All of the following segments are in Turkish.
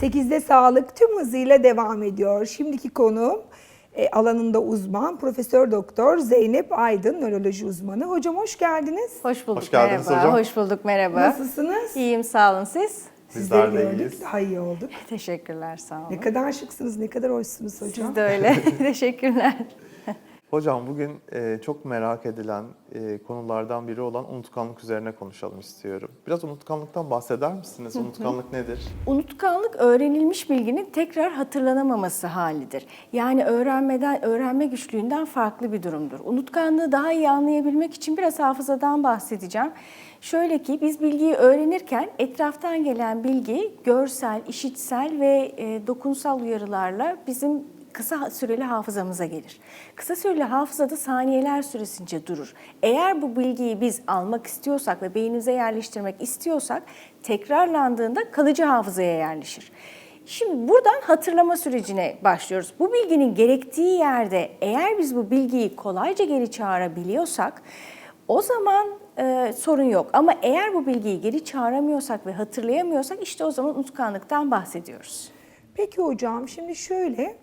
8'de sağlık tüm hızıyla devam ediyor. Şimdiki konuğum e, alanında uzman Profesör Doktor Zeynep Aydın nöroloji uzmanı. Hocam hoş geldiniz. Hoş bulduk. Hoş geldiniz merhaba. hocam. Hoş bulduk. Merhaba. Nasılsınız? İyiyim sağ olun siz. Bizler Sizleri de gördük, iyiyiz. Daha iyi olduk. Teşekkürler sağ olun. Ne kadar şıksınız, ne kadar hoşsunuz hocam. Siz de öyle. Teşekkürler. Hocam bugün e, çok merak edilen e, konulardan biri olan unutkanlık üzerine konuşalım istiyorum. Biraz unutkanlıktan bahseder misiniz? Unutkanlık nedir? Unutkanlık öğrenilmiş bilginin tekrar hatırlanamaması halidir. Yani öğrenmeden, öğrenme güçlüğünden farklı bir durumdur. Unutkanlığı daha iyi anlayabilmek için biraz hafızadan bahsedeceğim. Şöyle ki biz bilgiyi öğrenirken etraftan gelen bilgi görsel, işitsel ve e, dokunsal uyarılarla bizim kısa süreli hafızamıza gelir. Kısa süreli hafızada saniyeler süresince durur. Eğer bu bilgiyi biz almak istiyorsak ve beynimize yerleştirmek istiyorsak tekrarlandığında kalıcı hafızaya yerleşir. Şimdi buradan hatırlama sürecine başlıyoruz. Bu bilginin gerektiği yerde eğer biz bu bilgiyi kolayca geri çağırabiliyorsak o zaman e, sorun yok. Ama eğer bu bilgiyi geri çağıramıyorsak ve hatırlayamıyorsak işte o zaman unutkanlıktan bahsediyoruz. Peki hocam şimdi şöyle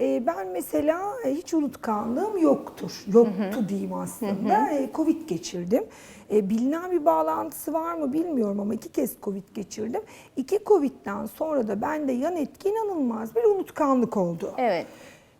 e, ben mesela e, hiç unutkanlığım yoktur. Yoktu diyeyim aslında. E, Covid geçirdim. E, Bilinen bir bağlantısı var mı bilmiyorum ama iki kez Covid geçirdim. İki Covid'den sonra da bende yan etki inanılmaz bir unutkanlık oldu. Evet.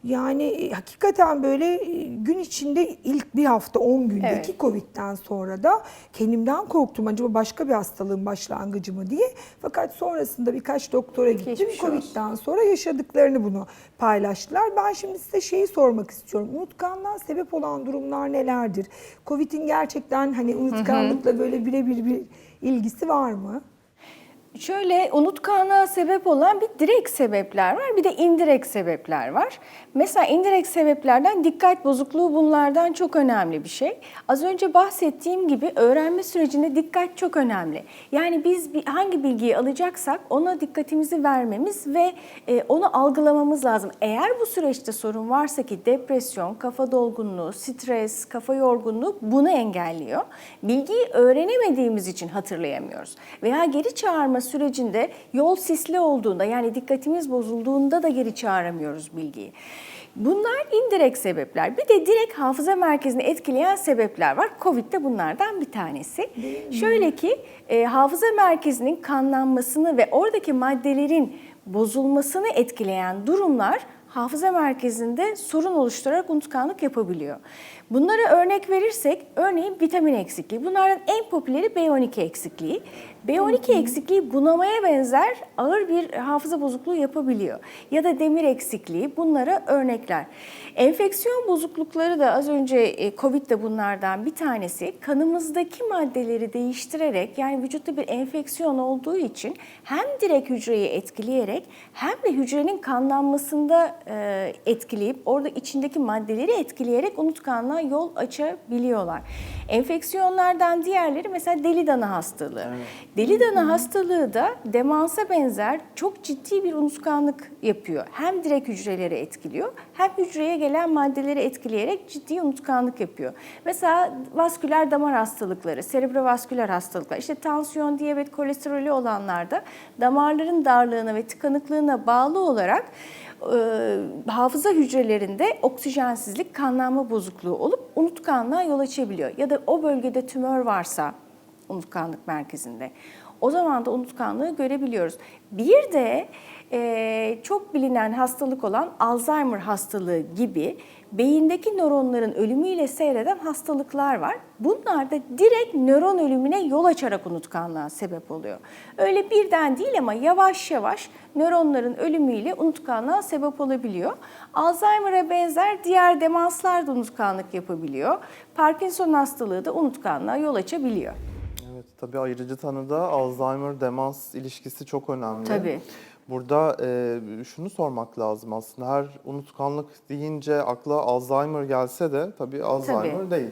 Yani e, hakikaten böyle e, gün içinde ilk bir hafta 10 günde Evet. Covid'den sonra da kendimden korktum. Acaba başka bir hastalığın başlangıcı mı diye. Fakat sonrasında birkaç doktora gittim. Geçmiş olsun. Covid'den sonra yaşadıklarını bunu paylaştılar. Ben şimdi size şeyi sormak istiyorum. Unutkanlığa sebep olan durumlar nelerdir? Covid'in gerçekten hani unutkanlıkla böyle birebir bir ilgisi var mı? Şöyle unutkanlığa sebep olan bir direkt sebepler var, bir de indirekt sebepler var. Mesela indirekt sebeplerden dikkat bozukluğu bunlardan çok önemli bir şey. Az önce bahsettiğim gibi öğrenme sürecinde dikkat çok önemli. Yani biz hangi bilgiyi alacaksak ona dikkatimizi vermemiz ve e, onu algılamamız lazım. Eğer bu süreçte sorun varsa ki depresyon, kafa dolgunluğu, stres, kafa yorgunluğu bunu engelliyor. Bilgiyi öğrenemediğimiz için hatırlayamıyoruz. Veya geri çağırma sürecinde yol sisli olduğunda yani dikkatimiz bozulduğunda da geri çağıramıyoruz bilgiyi. Bunlar indirekt sebepler. Bir de direkt hafıza merkezini etkileyen sebepler var. Covid de bunlardan bir tanesi. Şöyle ki e, hafıza merkezinin kanlanmasını ve oradaki maddelerin bozulmasını etkileyen durumlar hafıza merkezinde sorun oluşturarak unutkanlık yapabiliyor. Bunlara örnek verirsek, örneğin vitamin eksikliği. Bunlardan en popüleri B12 eksikliği. B12 eksikliği bunamaya benzer ağır bir hafıza bozukluğu yapabiliyor. Ya da demir eksikliği bunlara örnekler. Enfeksiyon bozuklukları da az önce e, Covid de bunlardan bir tanesi. Kanımızdaki maddeleri değiştirerek yani vücutta bir enfeksiyon olduğu için hem direkt hücreyi etkileyerek hem de hücrenin kanlanmasında e, etkileyip orada içindeki maddeleri etkileyerek unutkanlığa yol açabiliyorlar. Enfeksiyonlardan diğerleri mesela deli dana hastalığı. Deli dana hastalığı da demansa benzer çok ciddi bir unutkanlık yapıyor. Hem direkt hücreleri etkiliyor hem hücreye gelen maddeleri etkileyerek ciddi unutkanlık yapıyor. Mesela vasküler damar hastalıkları, serebrovasküler hastalıklar, işte tansiyon, diyabet, kolesterolü olanlarda damarların darlığına ve tıkanıklığına bağlı olarak e, hafıza hücrelerinde oksijensizlik, kanlanma bozukluğu olup unutkanlığa yol açabiliyor. Ya da o bölgede tümör varsa unutkanlık merkezinde. O zaman da unutkanlığı görebiliyoruz. Bir de e, çok bilinen hastalık olan Alzheimer hastalığı gibi beyindeki nöronların ölümüyle seyreden hastalıklar var. Bunlar da direkt nöron ölümüne yol açarak unutkanlığa sebep oluyor. Öyle birden değil ama yavaş yavaş nöronların ölümüyle unutkanlığa sebep olabiliyor. Alzheimer'a benzer diğer demanslar da unutkanlık yapabiliyor. Parkinson hastalığı da unutkanlığa yol açabiliyor. Evet, tabii ayrıcı tanıda Alzheimer-demans ilişkisi çok önemli. Tabii. Burada e, şunu sormak lazım aslında her unutkanlık deyince akla Alzheimer gelse de tabii Alzheimer Tabii. değil.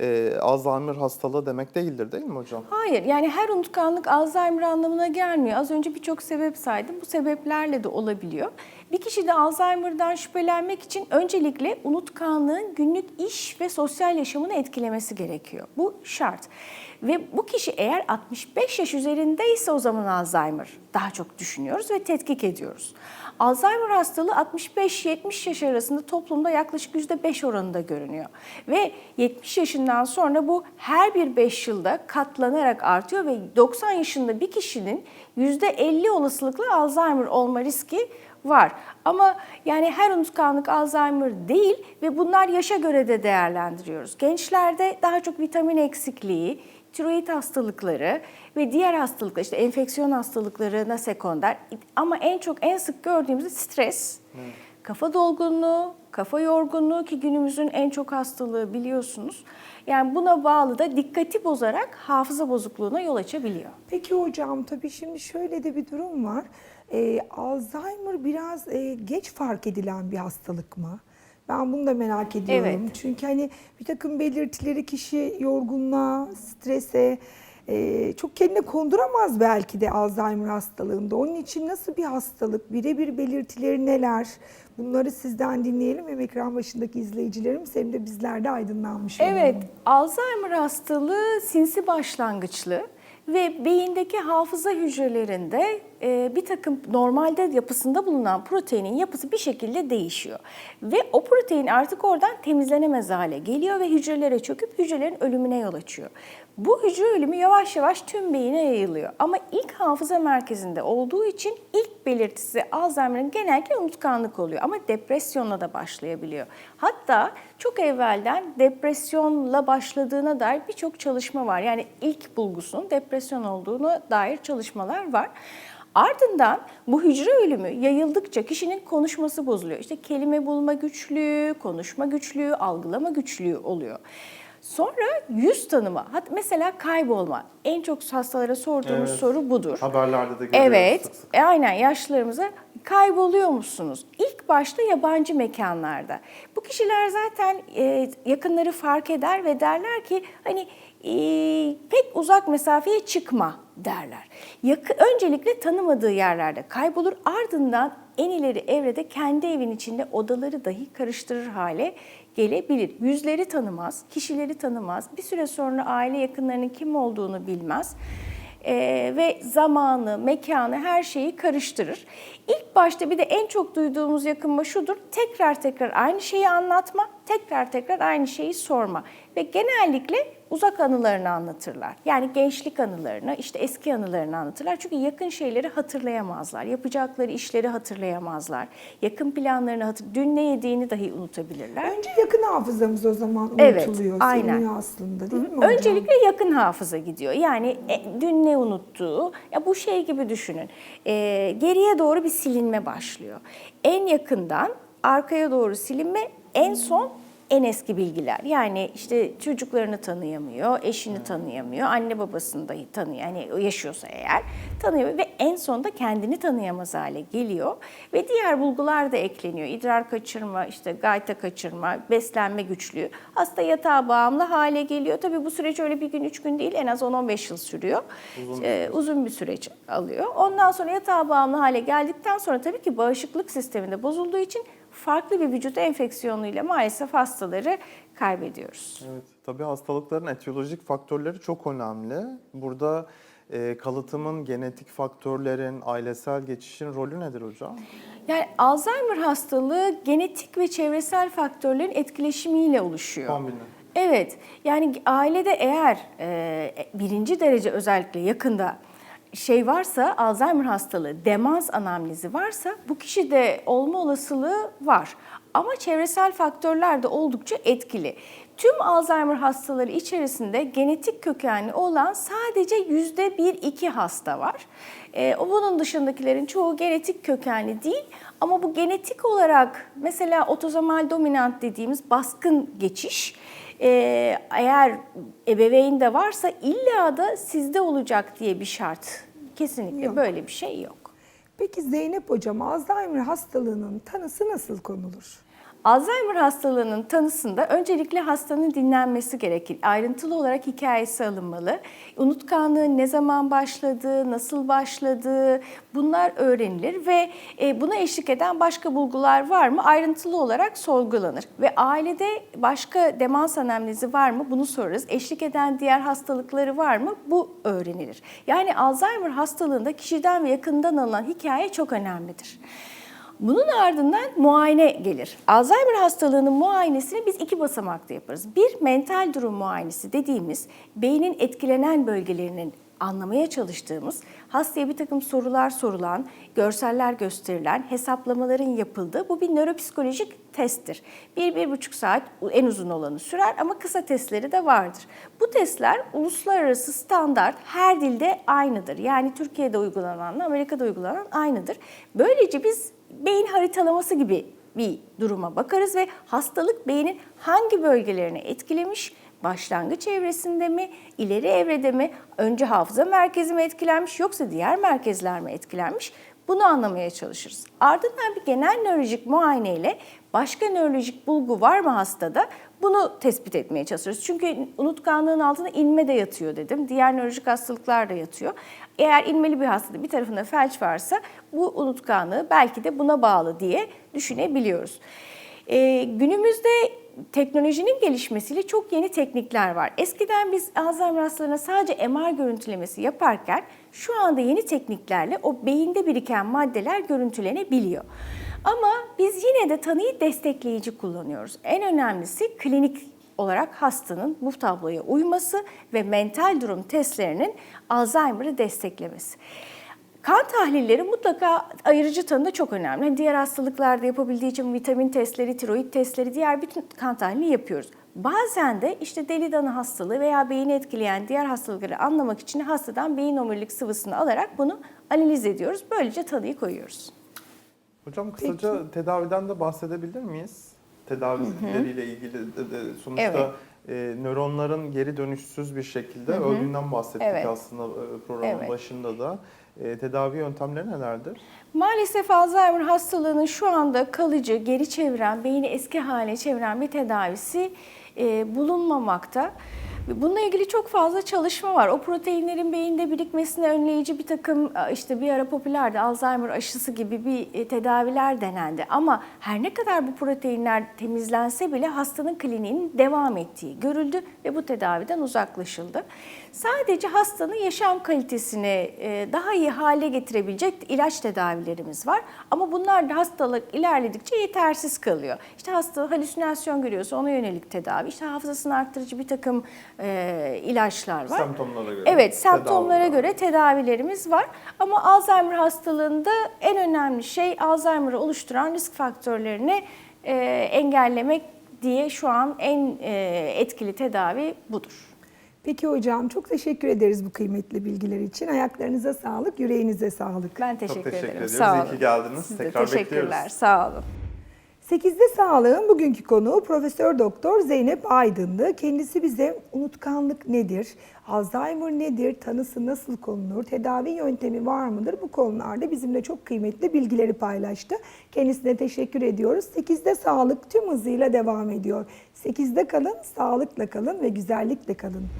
E, Alzheimer hastalığı demek değildir değil mi hocam? Hayır yani her unutkanlık Alzheimer anlamına gelmiyor. Az önce birçok sebep saydım. Bu sebeplerle de olabiliyor. Bir kişi de Alzheimer'dan şüphelenmek için öncelikle unutkanlığın günlük iş ve sosyal yaşamını etkilemesi gerekiyor. Bu şart. Ve bu kişi eğer 65 yaş üzerindeyse o zaman Alzheimer daha çok düşünüyoruz ve tetkik ediyoruz. Alzheimer hastalığı 65-70 yaş arasında toplumda yaklaşık %5 oranında görünüyor. Ve 70 yaşından sonra bu her bir 5 yılda katlanarak artıyor ve 90 yaşında bir kişinin %50 olasılıkla Alzheimer olma riski var. Ama yani her unutkanlık Alzheimer değil ve bunlar yaşa göre de değerlendiriyoruz. Gençlerde daha çok vitamin eksikliği, tiroid hastalıkları ve diğer hastalıklar işte enfeksiyon hastalıklarına sekonder ama en çok en sık gördüğümüz stres, kafa dolgunluğu, kafa yorgunluğu ki günümüzün en çok hastalığı biliyorsunuz. Yani buna bağlı da dikkati bozarak hafıza bozukluğuna yol açabiliyor. Peki hocam tabii şimdi şöyle de bir durum var. Ee, Alzheimer biraz e, geç fark edilen bir hastalık mı? Ben bunu da merak ediyorum. Evet. Çünkü hani bir takım belirtileri kişi yorgunluğa, strese e, çok kendine konduramaz belki de Alzheimer hastalığında. Onun için nasıl bir hastalık, birebir belirtileri neler? Bunları sizden dinleyelim hem ekran başındaki izleyicilerimiz hem de bizler de aydınlanmış olalım. Evet, Alzheimer hastalığı sinsi başlangıçlı ve beyindeki hafıza hücrelerinde e, bir takım normalde yapısında bulunan proteinin yapısı bir şekilde değişiyor. Ve o protein artık oradan temizlenemez hale geliyor ve hücrelere çöküp hücrelerin ölümüne yol açıyor. Bu hücre ölümü yavaş yavaş tüm beyine yayılıyor. Ama ilk hafıza merkezinde olduğu için ilk belirtisi Alzheimer'ın genellikle unutkanlık oluyor. Ama depresyonla da başlayabiliyor. Hatta çok evvelden depresyonla başladığına dair birçok çalışma var. Yani ilk bulgusunun depresyon olduğuna dair çalışmalar var. Ardından bu hücre ölümü yayıldıkça kişinin konuşması bozuluyor. İşte kelime bulma güçlüğü, konuşma güçlüğü, algılama güçlüğü oluyor. Sonra yüz tanıma, mesela kaybolma. En çok hastalara sorduğumuz Evet. soru budur. Haberlerde de görüyoruz Evet, sık sık. e, aynen yaşlılarımıza kayboluyor musunuz? İlk başta yabancı mekanlarda. Bu kişiler zaten e, yakınları fark eder ve derler ki hani e, pek uzak mesafeye çıkma derler. Yakı, öncelikle tanımadığı yerlerde kaybolur ardından en ileri evrede kendi evin içinde odaları dahi karıştırır hale gelebilir. Yüzleri tanımaz, kişileri tanımaz. Bir süre sonra aile yakınlarının kim olduğunu bilmez. Ee, ve zamanı, mekanı, her şeyi karıştırır. İlk başta bir de en çok duyduğumuz yakınma şudur. Tekrar tekrar aynı şeyi anlatma, tekrar tekrar aynı şeyi sorma. Ve genellikle uzak anılarını anlatırlar. Yani gençlik anılarını, işte eski anılarını anlatırlar. Çünkü yakın şeyleri hatırlayamazlar. Yapacakları işleri hatırlayamazlar. Yakın planlarını hatır, dün ne yediğini dahi unutabilirler. Önce yakın hafızamız o zaman Evet, unutuluyor, aynen. siliniyor aslında değil mi hocam? Öncelikle yakın hafıza gidiyor. Yani e, dün ne unuttuğu, ya bu şey gibi düşünün. E, geriye doğru bir silinme başlıyor. En yakından arkaya doğru silinme, en son en eski bilgiler. Yani işte çocuklarını tanıyamıyor, eşini tanıyamıyor, anne babasını dahi tanıyor. Yani yaşıyorsa eğer tanıyor ve en sonunda kendini tanıyamaz hale geliyor. Ve diğer bulgular da ekleniyor. İdrar kaçırma, işte gayta kaçırma, beslenme güçlüğü. Hasta yatağa bağımlı hale geliyor. Tabii bu süreç öyle bir gün, üç gün değil en az 10-15 yıl sürüyor. Uzun. Ee, uzun bir süreç alıyor. Ondan sonra yatağa bağımlı hale geldikten sonra tabii ki bağışıklık sisteminde bozulduğu için farklı bir vücut enfeksiyonuyla maalesef hastaları kaybediyoruz. Evet, tabii hastalıkların etiyolojik faktörleri çok önemli. Burada e, kalıtımın, genetik faktörlerin, ailesel geçişin rolü nedir hocam? Yani Alzheimer hastalığı genetik ve çevresel faktörlerin etkileşimiyle oluşuyor. Kombine. Evet, yani ailede eğer e, birinci derece özellikle yakında şey varsa, Alzheimer hastalığı, demans anamnezi varsa bu kişide olma olasılığı var. Ama çevresel faktörler de oldukça etkili. Tüm Alzheimer hastaları içerisinde genetik kökenli olan sadece yüzde bir iki hasta var. O bunun dışındakilerin çoğu genetik kökenli değil ama bu genetik olarak mesela otozomal dominant dediğimiz baskın geçiş ee, eğer ebeveyn de varsa illa da sizde olacak diye bir şart. Kesinlikle Yok. böyle bir şey yok. Peki Zeynep hocam Alzheimer hastalığının tanısı nasıl konulur? Alzheimer hastalığının tanısında öncelikle hastanın dinlenmesi gerekir. Ayrıntılı olarak hikayesi alınmalı. Unutkanlığın ne zaman başladığı, nasıl başladığı bunlar öğrenilir ve e, buna eşlik eden başka bulgular var mı ayrıntılı olarak sorgulanır. Ve ailede başka demans anemnezi var mı bunu sorarız. Eşlik eden diğer hastalıkları var mı bu öğrenilir. Yani Alzheimer hastalığında kişiden ve yakından alınan hikaye çok önemlidir. Bunun ardından muayene gelir. Alzheimer hastalığının muayenesini biz iki basamakta yaparız. Bir mental durum muayenesi dediğimiz beynin etkilenen bölgelerinin anlamaya çalıştığımız, hastaya bir takım sorular sorulan, görseller gösterilen, hesaplamaların yapıldığı bu bir nöropsikolojik testtir. Bir, bir buçuk saat en uzun olanı sürer ama kısa testleri de vardır. Bu testler uluslararası standart her dilde aynıdır. Yani Türkiye'de uygulananla Amerika'da uygulanan aynıdır. Böylece biz beyin haritalaması gibi bir duruma bakarız ve hastalık beynin hangi bölgelerini etkilemiş, başlangıç evresinde mi, ileri evrede mi, önce hafıza merkezi mi etkilenmiş yoksa diğer merkezler mi etkilenmiş bunu anlamaya çalışırız. Ardından bir genel nörolojik muayene ile başka nörolojik bulgu var mı hastada bunu tespit etmeye çalışırız. Çünkü unutkanlığın altında inme de yatıyor dedim. Diğer nörolojik hastalıklar da yatıyor. Eğer inmeli bir hastada bir tarafında felç varsa bu unutkanlığı belki de buna bağlı diye düşünebiliyoruz. Ee, günümüzde teknolojinin gelişmesiyle çok yeni teknikler var. Eskiden biz Alzheimer hastalarına sadece MR görüntülemesi yaparken şu anda yeni tekniklerle o beyinde biriken maddeler görüntülenebiliyor. Ama biz yine de tanıyı destekleyici kullanıyoruz. En önemlisi klinik olarak hastanın bu tabloya uyması ve mental durum testlerinin Alzheimer'ı desteklemesi. Kan tahlilleri mutlaka ayırıcı tanıda çok önemli. Hani diğer hastalıklarda yapabildiği için vitamin testleri, tiroid testleri, diğer bütün kan tahlili yapıyoruz. Bazen de işte deli danı hastalığı veya beyni etkileyen diğer hastalıkları anlamak için hastadan beyin omurilik sıvısını alarak bunu analiz ediyoruz. Böylece tanıyı koyuyoruz. Hocam kısaca tedaviden de bahsedebilir miyiz? Tedavileriyle ilgili de, de sonuçta Evet. e, nöronların geri dönüşsüz bir şekilde öldüğünden bahsettik Evet. aslında e, programın Evet. başında da. E, tedavi yöntemleri nelerdir? Maalesef Alzheimer hastalığının şu anda kalıcı, geri çeviren, beyni eski haline çeviren bir tedavisi e, bulunmamakta. Bununla ilgili çok fazla çalışma var. O proteinlerin beyinde birikmesini önleyici bir takım e, işte bir ara popülerdi Alzheimer aşısı gibi bir e, tedaviler denendi. Ama her ne kadar bu proteinler temizlense bile hastanın kliniğinin devam ettiği görüldü ve bu tedaviden uzaklaşıldı. Sadece hastanın yaşam kalitesini e, daha iyi hale getirebilecek ilaç tedavilerimiz var. Ama bunlar da hastalık ilerledikçe yetersiz kalıyor. İşte hasta halüsinasyon görüyorsa ona yönelik tedavi, işte hafızasını arttırıcı bir takım e, ilaçlar var. Semptomlara göre. Evet, semptomlara tedaviler. göre tedavilerimiz var. Ama Alzheimer hastalığında en önemli şey Alzheimer'ı oluşturan risk faktörlerini e, engellemek diye şu an en etkili tedavi budur. Peki hocam çok teşekkür ederiz bu kıymetli bilgiler için. Ayaklarınıza sağlık, yüreğinize sağlık. Ben teşekkür, teşekkür ederim. ediyoruz. Sağ İyi olun. ki geldiniz. Siz Tekrar teşekkürler. bekliyoruz. Sağ olun. 8'de Sağlığın bugünkü konuğu Profesör Doktor Zeynep Aydın'dı. Kendisi bize unutkanlık nedir, Alzheimer nedir, tanısı nasıl konulur, tedavi yöntemi var mıdır bu konularda bizimle çok kıymetli bilgileri paylaştı. Kendisine teşekkür ediyoruz. 8'de Sağlık tüm hızıyla devam ediyor. 8'de kalın, sağlıkla kalın ve güzellikle kalın.